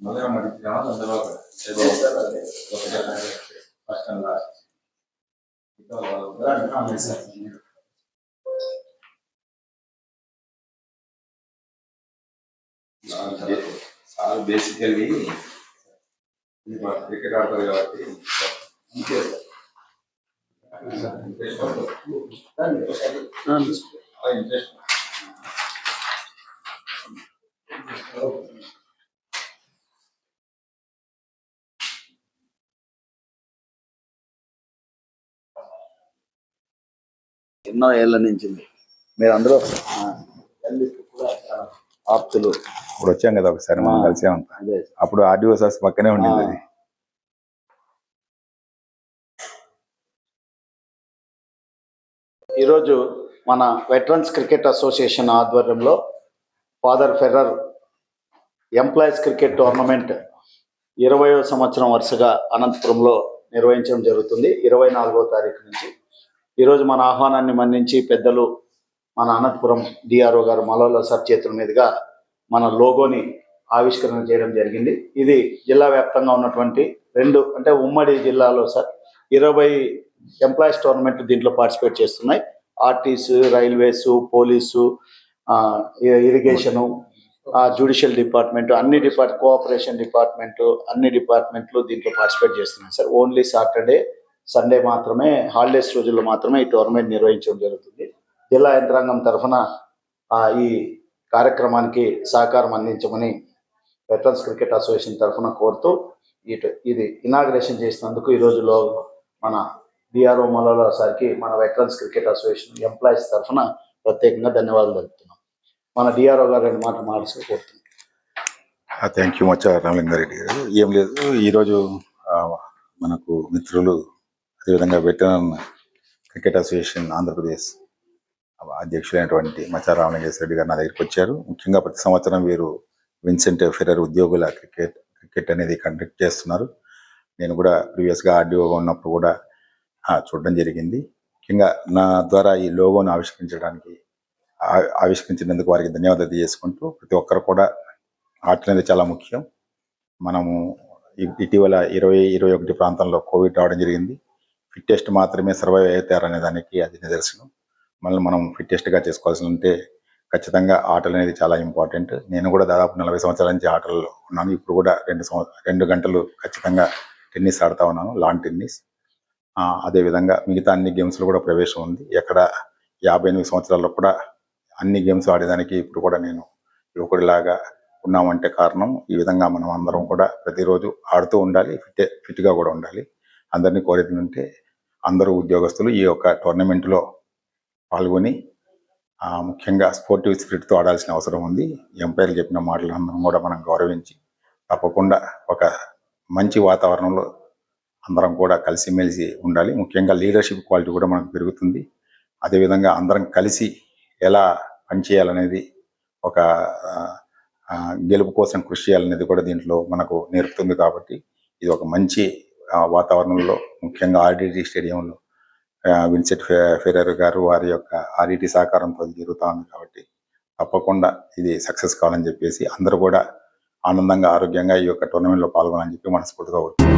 మళ్ళీ మడిచినా అందులో ఏదో ఒకటే first and last sir basically cricket ఆడతారు కాబట్టి ఇంట్రెస్ట్ ఎన్నో ఏళ్ళ నుంచి. మీరు అందరూ ఆప్తులు ఇప్పుడు వచ్చాం కదా ఒకసారి మనం. కలిసాం అదే అప్పుడు ఆర్డీఓ సార్స్ పక్కనే ఉండింది అది ఈరోజు మన వెటరన్స్ క్రికెట్ అసోసియేషన్ ఆధ్వర్యంలో father Ferrer employees cricket tournament ఇరవయో సంవత్సరం వరుసగా అనంతపురంలో నిర్వహించడం జరుగుతుంది ఇరవై నాలుగో తారీఖు నుంచి ఈరోజు మన ఆహ్వానాన్ని మన్నించి పెద్దలు మన అనంతపురం డిఆర్ఓ గారు మలవల సార్ చేతుల మీదుగా మన లోగోని ఆవిష్కరణ చేయడం జరిగింది. ఇది జిల్లా వ్యాప్తంగా ఉన్నటువంటి రెండు అంటే ఉమ్మడి జిల్లాలో సార్ ఇరవై ఎంప్లాయీస్ టోర్నమెంట్ దీంట్లో పార్టిసిపేట్ చేస్తున్నాయి. ఆర్టీస్ railways police irrigation judicial department అన్ని డిపార్ట్ కోఆపరేషన్ డిపార్ట్మెంట్ అన్ని డిపార్ట్మెంట్లు దీంట్లో పార్టిసిపేట్ చేస్తున్నాయి సార్. ఓన్లీ సాటర్డే సండే మాత్రమే హాలిడేస్ రోజుల్లో మాత్రమే ఈ టోర్నమెంట్ నిర్వహించడం జరుగుతుంది. జిల్లా యంత్రాంగం తరఫున ఆ, ఈ కార్యక్రమానికి సహకారం అందించమని వెటరన్స్ క్రికెట్ అసోసియేషన్ తరఫున కోరుతూ ఇటు ఇది ఇనాగ్రేషన్ చేసినందుకు ఈ రోజులో మన డిఆర్ఓ మలోలా సార్కి మన వెటరన్స్ క్రికెట్ అసోసియేషన్ ఎంప్లాయీస్ తరఫున ప్రత్యేకంగా ధన్యవాదాలు తెలుపుతున్నాం. మన డిఆర్ఓ గారు రెండు మాటలు మాట్లాడుతూ కోరుతున్నాం. థ్యాంక్ యూ మచ్ రామలింగారెడ్డి గారు. ఏం లేదు ఈరోజు మనకు మిత్రులు ఈ విధంగా వెటరన్ క్రికెట్ అసోసియేషన్ ఆంధ్రప్రదేశ్ అధ్యక్షులైనటువంటి మచా రామలింగేశ్వర రెడ్డి గారు నా దగ్గరికి వచ్చారు. ముఖ్యంగా ప్రతి సంవత్సరం వీరు విన్సెంట్ ఫెరర్ ఉద్యోగుల క్రికెట్ క్రికెట్ అనేది కండక్ట్ చేస్తున్నారు. నేను కూడా ప్రీవియస్గా ఆర్డీఓగా ఉన్నప్పుడు కూడా చూడడం జరిగింది. ముఖ్యంగా నా ద్వారా ఈ లోగోను ఆవిష్కరించడానికి ఆవిష్కరించినందుకు వారికి ధన్యవాదాలు చేసుకుంటూ ప్రతి ఒక్కరు కూడా ఆర్ట్ అనేది చాలా ముఖ్యం. మనము ఇటీవల ఇరవై ఇరవై ఒకటి ప్రాంతంలో కోవిడ్ రావడం జరిగింది. ఫిట్టెస్ట్ మాత్రమే సర్వైవ్ అవుతారనే దానికి అది నిదర్శనం. మళ్ళీ మనం ఫిట్టెస్ట్గా చేసుకోవాల్సి ఉంటే ఖచ్చితంగా ఆటలు అనేది చాలా ఇంపార్టెంట్. నేను కూడా దాదాపు నలభై సంవత్సరాల నుంచి ఆటల్లో ఉన్నాను. ఇప్పుడు కూడా రెండు రెండు గంటలు ఖచ్చితంగా టెన్నిస్ ఆడుతూ ఉన్నాను లాన్ టెన్నిస్. అదేవిధంగా మిగతా అన్ని గేమ్స్లో కూడా ప్రవేశం ఉంది. ఎక్కడ యాభై ఎనిమిది సంవత్సరాల్లో కూడా అన్ని గేమ్స్ ఆడేదానికి ఇప్పుడు కూడా నేను యువకుడిలాగా ఉన్నామంటే కారణం ఈ విధంగా మనం అందరం కూడా ప్రతిరోజు ఆడుతూ ఉండాలి ఫిట్ ఫిట్గా కూడా ఉండాలి. అందరినీ కోరేది అందరూ ఉద్యోగస్తులు ఈ యొక్క టోర్నమెంట్లో పాల్గొని ముఖ్యంగా స్పోర్టివ్ స్పిరిట్తో ఆడాల్సిన అవసరం ఉంది. ఎంపైర్లు చెప్పిన మాటలు అందరం కూడా మనం గౌరవించి తప్పకుండా ఒక మంచి వాతావరణంలో అందరం కూడా కలిసిమెలిసి ఉండాలి. ముఖ్యంగా లీడర్షిప్ క్వాలిటీ కూడా మనకు పెరుగుతుంది. అదేవిధంగా అందరం కలిసి ఎలా పనిచేయాలనేది ఒక గెలుపు కోసం కృషి చేయాలనేది కూడా దీంట్లో మనకు నేర్పుతుంది కాబట్టి ఇది ఒక మంచి వాతావరణంలో ముఖ్యంగా ఆర్డిటి స్టేడియంలో. విన్సెట్ ఫె- ఫెరర్ గారు వారి యొక్క ఆర్డిటి సహకారంతో జరుగుతూ ఉంది కాబట్టి తప్పకుండా ఇది సక్సెస్ కావాలని చెప్పేసి అందరూ కూడా ఆనందంగా ఆరోగ్యంగా ఈ యొక్క టోర్నమెంట్లో పాల్గొనాలని చెప్పి మనస్ఫూర్తిగా కోరుతున్నాం